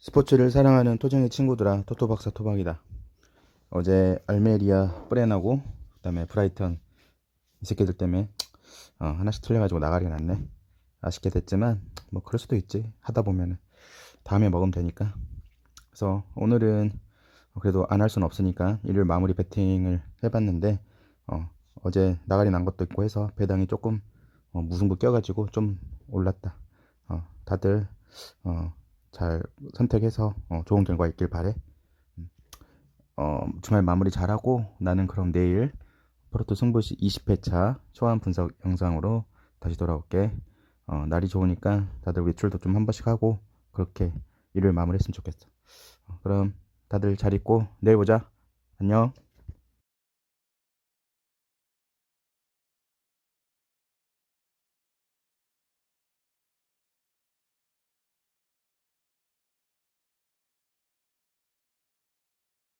스포츠를 사랑하는 토정의 친구들아 토토박사 토박이다. 어제 알메리아 뿌레나고 그 다음에 브라이턴 이 새끼들 때문에 어, 하나씩 틀려가지고 나가리가 났네. 아쉽게 됐지만 뭐 그럴 수도 있지. 하다 보면은 다음에 먹으면 되니까. 그래서 오늘은 그래도 안 할 수는 없으니까 일요일 마무리 배팅을 해봤는데 어, 어제 나가리 난 것도 있고 해서 배당이 조금 어, 무승부 껴가지고 좀 올랐다. 어, 다들 어, 잘 선택해서 어, 좋은 결과 있길 바래. 음. 어, 주말 마무리 잘하고 나는 그럼 내일 프로토 승부시 20회차 초안 분석 영상으로 다시 돌아올게. 어, 날이 좋으니까 다들 외출도 좀 한 번씩 하고 그렇게 일요일 마무리했으면 좋겠어. 어, 그럼 다들 잘 있고 내일 보자. 안녕.